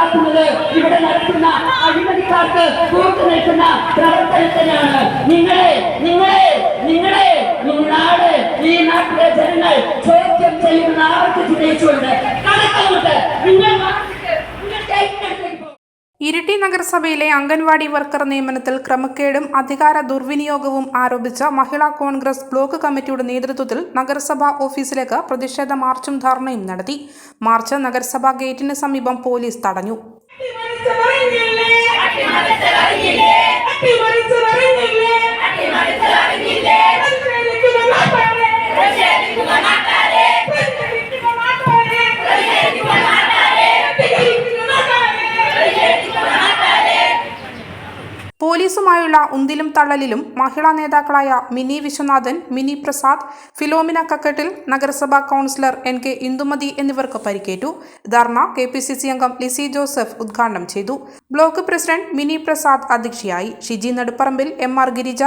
ഇല്ലാതാക്കുന്നത് ഇവിടെ നടക്കുന്ന അഴിമതിക്കാർക്ക് കൂട്ടു നിൽക്കുന്ന പ്രവർത്തനത്തിനാണ്. നിങ്ങളെ നിങ്ങളെ നിങ്ങളെ നാട് ഈ നാട്ടിലെ ജനങ്ങൾ ചോദ്യം ചെയ്യുന്ന ആർക്ക് ചിന്തിച്ചുകൊണ്ട് നഗരസഭയിലെ അംഗൻവാടി വർക്കർ നിയമനത്തിൽ ക്രമക്കേടും അധികാര ദുർവിനിയോഗവും ആരോപിച്ച മഹിളാ കോൺഗ്രസ് ബ്ലോക്ക് കമ്മിറ്റിയുടെ നേതൃത്വത്തിൽ നഗരസഭാ ഓഫീസിലേക്ക് പ്രതിഷേധ മാർച്ചും ധർണയും നടത്തി. മാർച്ച് നഗരസഭാ ഗേറ്റിന് സമീപം പോലീസ് തടഞ്ഞു. പോലീസുമായുള്ള ഉന്തിലും തള്ളലിലും മഹിളാ നേതാക്കളായ മിനി വിശ്വനാഥൻ മിനി പ്രസാദ് ഫിലോമിന കക്കട്ടിൽ നഗരസഭാ കൗൺസിലർ എൻ കെ ഇന്ദുമതി എന്നിവർക്ക് പരിക്കേറ്റു. Dharna K P C C അംഗം ലിസി ജോസഫ് ഉദ്ഘാടനം ചെയ്തു. ബ്ലോക്ക് പ്രസിഡന്റ് മിനി പ്രസാദ് അധ്യക്ഷയായി. Shiji Nedupparambil M R Girija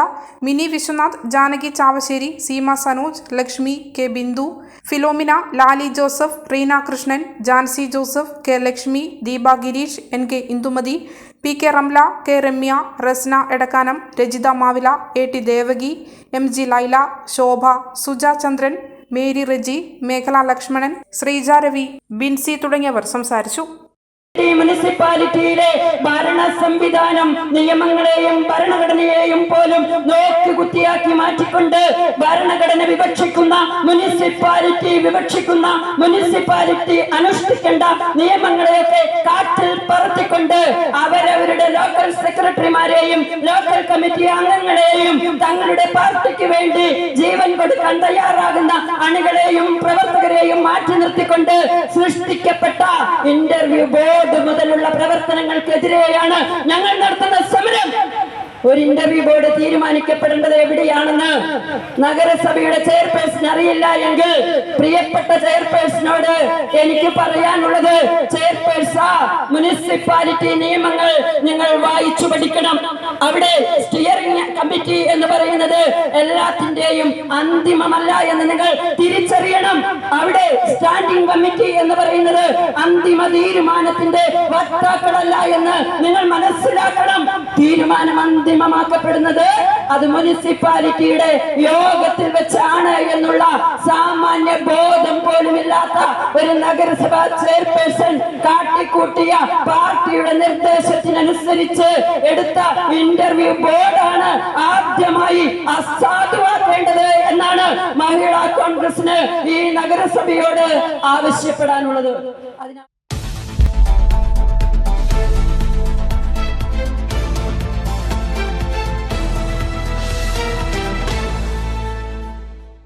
Mini Viswanath Janaki Chavassery Seema Sanoj Lakshmi K Bindu Philomina Lali Joseph Reena Krishnan Jancy Joseph K Lakshmi Deepa Gireesh N K Indumathi P K Ramla K Ramya Rasna Edakkanam Rajitha Mavila A T Devaki M G Laila Shobha Suja Chandran Mary Reji മേഖല ലക്ഷ്മണൻ ശ്രീജ രവി ബിൻസി തുടങ്ങിയവർ സംസാരിച്ചു. മുനിസിപ്പാലിറ്റിയിലെ ഭരണ സംവിധാനം നിയമങ്ങളെയും ഭരണഘടനയെയും പോലും നോക്കുകുത്തിയാക്കി മാറ്റിക്കൊണ്ട് ഭരണഘടന വിവക്ഷിക്കുന്ന municipality വിവക്ഷിക്കുന്ന municipality അനുഷ്ഠിക്കേണ്ട നിയമങ്ങളെയൊക്കെ കാറ്റിൽ പറത്തിക്കൊണ്ട് അവരവരുടെ ലോക്കൽ സെക്രട്ടറിമാരെയും ലോക്കൽ കമ്മിറ്റി അംഗങ്ങളെയും തങ്ങളുടെ പാർട്ടിക്ക് വേണ്ടി ജീവൻ കൊടുക്കാൻ തയ്യാറാകുന്ന അണികളെയും പ്രവർത്തകരെയും മാറ്റി നിർത്തിക്കൊണ്ട് സൃഷ്ടിക്കപ്പെട്ട ഇന്റർവ്യൂ ബോർഡ് മുതലുള്ള പ്രവർത്തനങ്ങൾക്കെതിരെയാണ് ഞങ്ങൾ നടത്തുന്ന ഒരു ഇന്റർവ്യൂ ബോർഡ് തീരുമാനിക്കപ്പെടേണ്ടത് എവിടെയാണെന്ന് നഗരസഭയുടെ ചെയർപേഴ്സൺ അറിയില്ല എങ്കിൽ പ്രിയപ്പെട്ട ചെയർപേഴ്സണോട് എനിക്ക് പറയാനുള്ളത് ചെയർപേഴ്സ മുനിസിപ്പാലിറ്റി നിയമങ്ങൾ നിങ്ങൾ വായിച്ചു പഠിക്കണം. അവിടെ സ്റ്റിയറിംഗ് കമ്മിറ്റി എന്ന് പറയുന്നത് എല്ലാത്തിന്റെയും അന്തിമമല്ല എന്ന് നിങ്ങൾ തിരിച്ചറിയണം. അവിടെ സ്റ്റാൻഡിംഗ് കമ്മിറ്റി എന്ന് പറയുന്നത് അന്തിമ തീരുമാനത്തിന്റെ വക്താക്കളല്ല എന്ന് നിങ്ങൾ മനസ്സിലാക്കണം. തീരുമാനം അന്തിമമാക്കപ്പെടുന്നത് അത് മുനിസിപ്പാലിറ്റിയുടെ യോഗത്തിൽ വെച്ചാണ് എന്നുള്ള സാമാന്യ ബോധം പോലുമില്ലാത്ത ഒരു നഗരസഭാ ചെയർപേഴ്സൺ കാട്ടിക്കൂട്ടിയ പാർട്ടിയുടെ നിർദ്ദേശത്തിനനുസരിച്ച് എടുത്ത ഇന്റർവ്യൂ ബോർഡാണ് ആദ്യമായി അസാധുവാക്കേണ്ടത് എന്നാണ് മഹിളാ കോൺഗ്രസിന് ഈ നഗരസഭയോട് ആവശ്യപ്പെടാനുള്ളത്.